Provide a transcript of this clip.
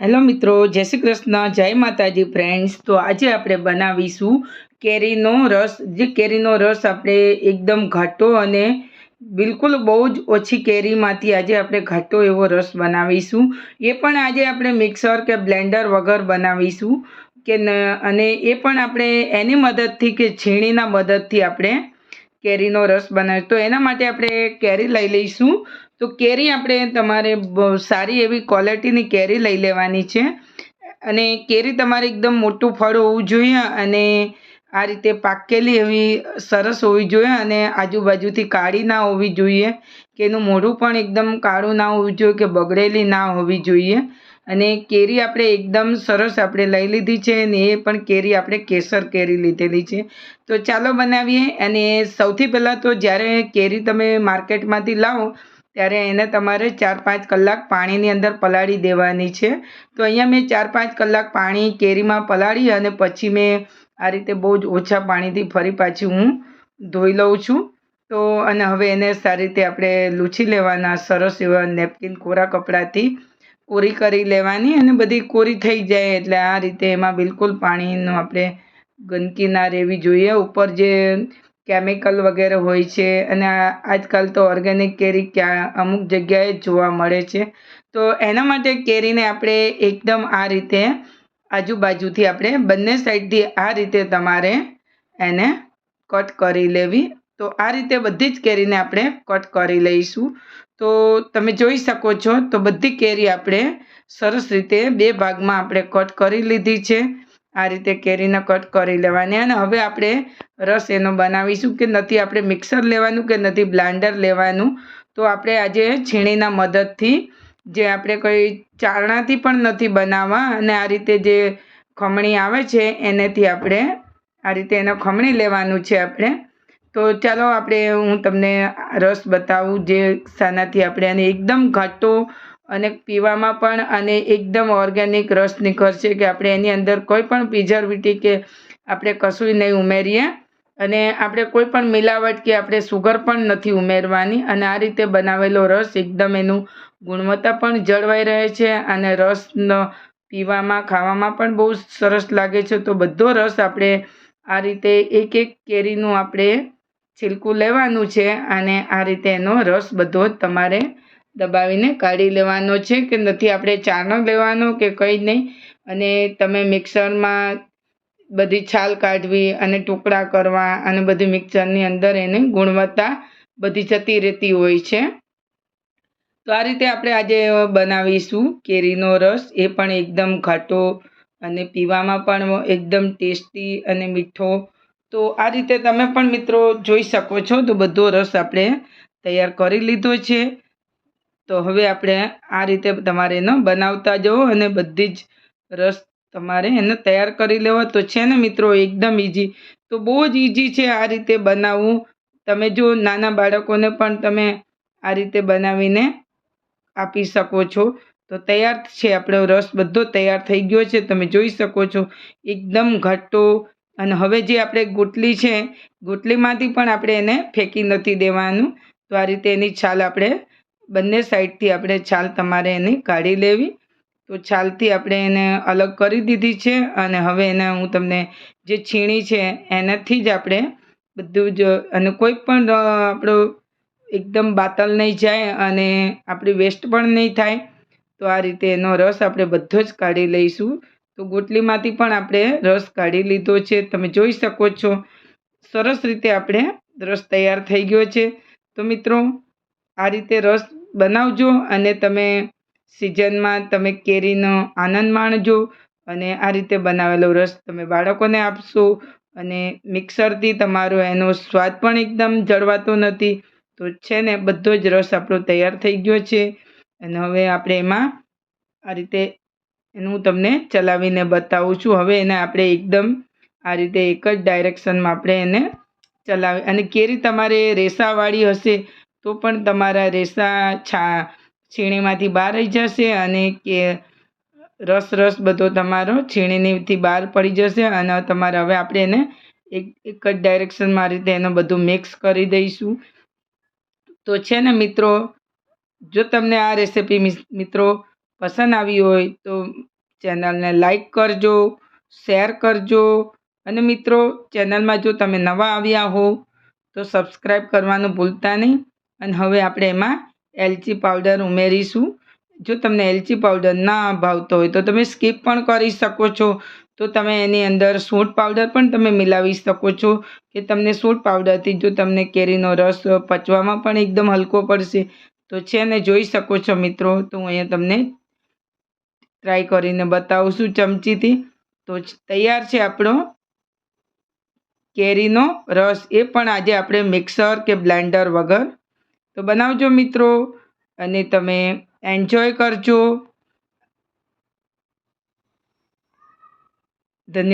Hello મિત્રો, જય શ્રી કૃષ્ણ, જય માતાજી ફ્રેન્ડ્સ તો આજે આપણે બનાવીશું કેરીનો રસ. જે કેરીનો રસ આપણે એકદમ ઘાટો અને બિલકુલ બહુ જ ઓછી કેરીમાંથી આજે આપણે ઘાટો એવો રસ બનાવીશું. એ પણ આજે આપણે મિક્સર કે બ્લેન્ડર વગર બનાવીશું કે અને એ પણ આપણે એની મદદથી કે છીણીના મદદથી આપણે કેરીનો રસ બનાવીશું તો એના માટે આપણે કેરી લઈ લઈશું. તો કેરી આપણે તમારે સારી એવી ક્વોલિટીની કેરી લઈ લેવાની છે. અને કેરી તમારે એકદમ મોટું ફળ હોવું જોઈએ અને આ રીતે પાકેલી એવી સરસ હોવી જોઈએ અને આજુબાજુથી કાળી ના હોવી જોઈએ, કે એનું મોઢું પણ એકદમ કાળું ના હોવું જોઈએ કે બગડેલી ના હોવી જોઈએ. અને કેરી આપણે એકદમ સરસ આપણે લઈ લીધી છે અને એ પણ કેરી આપણે કેસર કેરી લીધેલી છે. તો ચાલો બનાવીએ અને સૌથી પહેલાં તો જ્યારે કેરી તમે માર્કેટમાંથી લાવો ત્યારે એને તમારે ચાર પાંચ કલાક પાણીની અંદર પલાળી દેવાની છે. તો અહીંયા મેં ચાર પાંચ કલાક પાણી કેરીમાં પલાળી અને પછી મેં આ રીતે બહુ જ ઓછા પાણીથી ફરી પાછી હું ધોઈ લઉં છું. તો અને હવે એને સારી રીતે આપણે લૂછી લેવાના, સરસ એવા નેપકિન કોરા કપડાથી કોરી કરી લેવાની અને બધી કોરી થઈ જાય એટલે આ રીતે એમાં બિલકુલ પાણીનું આપણે ગંદકી ના રહેવી જોઈએ. ઉપર જે કેમિકલ વગેરે હોય છે અને આજકાલ તો ઓર્ગેનિક કેરી ક્યાં અમુક જગ્યાએ જોવા મળે છે. તો એના માટે કેરીને આપણે એકદમ આ રીતે આજુબાજુથી આપણે બંને સાઈડથી આ રીતે તમારે એને કટ કરી લેવી. તો આ રીતે બધી જ કેરીને આપણે કટ કરી લઈશું. તો તમે જોઈ શકો છો તો બધી કેરી આપણે સરસ રીતે બે ભાગમાં આપણે કટ કરી લીધી છે. આ રીતે કેરીના કટ કરી લેવાની અને હવે આપણે રસ એનો બનાવીશું કે નથી, આપણે મિક્સર લેવાનું કે નથી બ્લાન્ડર લેવાનું. તો આપણે આજે છીણીના મદદથી જે આપણે કોઈ ચારણાથી પણ નથી બનાવવા અને આ રીતે જે ખમણી આવે છે, એનેથી આપણે આ રીતે એનો ખમણી લેવાનું છે આપણે. તો ચાલો આપણે હું તમને રસ બતાવું જે શાનાથી આપણે અને એકદમ ઘાટો અને પીવામાં પણ અને એકદમ ઓર્ગેનિક રસ નીકળશે કે આપણે એની અંદર કોઈ પણ પ્રિઝર્વેટિવ કે આપણે કશું નહીં ઉમેરીએ. અને આપણે કોઈ પણ મિલાવટ કે આપણે સુગર પણ નથી ઉમેરવાની. અને આ રીતે બનાવેલો રસ એકદમ એનું ગુણવત્તા પણ જળવાઈ રહે છે. અને રસનો પીવામાં, ખાવામાં પણ બહુ સરસ લાગે છે. તો બધો રસ આપણે આ રીતે એક એક કેરીનું આપણે છિલકું લેવાનું છે. અને આ રીતે એનો રસ બધો તમારે દબાવીને કાઢી લેવાનો છે કે નથી? આપણે ચાનો લેવાનો કે કંઈ નહીં? અને તમે મિક્સરમાં બધી છાલ કાઢવી અને ટુકડા કરવા અને બધી મિક્સરની અંદર એની ગુણવત્તા બધી જતી રહેતી હોય છે. તો આ રીતે આપણે આજે બનાવીશું કેરીનો રસ. એ પણ એકદમ ઘાટો અને પીવામાં પણ એકદમ ટેસ્ટી અને મીઠો. તો આ રીતે તમે પણ મિત્રો જોઈ શકો છો તો બધો રસ આપણે તૈયાર કરી લીધો છે. તો હવે આપણે આ રીતે તમારે એનો બનાવતા જવો અને બધી જ રસ તમારે એને તૈયાર કરી લેવો. તો છે ને મિત્રો, એકદમ ઇઝી તો બહુ જ ઇઝી છે આ રીતે બનાવવું. તમે જો નાના બાળકોને પણ તમે આ રીતે બનાવીને આપી શકો છો. તો તૈયાર છે, આપણો રસ બધો તૈયાર થઈ ગયો છે. તમે જોઈ શકો છો, એકદમ ઘટ્ટો. અને હવે જે આપણે ગુટલી છે, ગુટલીમાંથી પણ આપણે એને ફેંકી નથી દેવાનું. તો આ રીતે એની છાલ આપણે બંને સાઈડથી આપણે છાલ તમારે એને કાઢી લેવી. તો છાલથી આપણે એને અલગ કરી દીધી છે અને હવે એને હું તમને જે છીણી છે એનાથી જ આપણે બધું જ અને કોઈ પણ આપણો એકદમ બાતલ નહીં જાય અને આપણી વેસ્ટ પણ નહીં થાય. તો આ રીતે એનો રસ આપણે બધો જ કાઢી લઈશું. તો ગોટલીમાંથી પણ આપણે રસ કાઢી લીધો છે. તમે જોઈ શકો છો, સરસ રીતે આપણે રસ તૈયાર થઈ ગયો છે. તો મિત્રો, આ રીતે રસ બનાવજો અને તમે સિઝનમાં તમે કેરીનો આનંદ માણજો અને આ રીતે બનાવેલો રસ તમે બાળકોને આપશો અને મિક્સરથી તમારો એનો સ્વાદ પણ એકદમ જળવાતો નથી. તો છે ને, બધો જ રસ આપણો તૈયાર થઈ ગયો છે. અને હવે આપણે એમાં આ રીતે એનું હું તમને ચલાવીને બતાવું છું. હવે એને આપણે એકદમ આ રીતે એક જ ડાયરેક્શનમાં આપણે એને ચલાવી અને કેરી તમારે રેસાવાળી હશે તો પણ તમારા રેસા છા, છીણીમાંથી બહાર આવી જશે અને કે રસ રસ બધો તમારો છીણીનીથી બહાર પડી જશે અને તમારે હવે આપણે એને એક એક જ ડાયરેક્શનમાં આ રીતે એનું બધું મિક્સ કરી દઈશું. તો છે ને મિત્રો, જો તમને આ રેસીપી મિત્રો પસંદ આવી હોય તો ચેનલને લાઈક કરજો શેર કરજો અને મિત્રો ચેનલમાં જો તમે નવા આવ્યા હો તો સબસ્ક્રાઈબ કરવાનું ભૂલતા નહીં. અને હવે આપણે એમાં એલચી પાવડર ઉમેરીશું. જો તમને એલચી પાવડર ના ભાવતો હોય તો તમે સ્કીપ પણ કરી શકો છો. તો તમે એની અંદર સૂંઠ પાવડર પણ તમે મિલાવી શકો છો કે તમને સૂંઠ પાવડરથી જો તમને કેરીનો રસ પચવામાં પણ એકદમ હલકો પડશે. તો છે ને જોઈ શકો છો મિત્રો, તો હું અહીંયા તમને ટ્રાય કરીને બતાવું છું ચમચીથી. તો તૈયાર છે આપણો કેરીનો રસ. એ પણ આજે આપણે મિક્સર કે બ્લેન્ડર વગર તો બનાવજો મિત્રો અને તમે એન્જોય કરજો. ધન્યવાદ.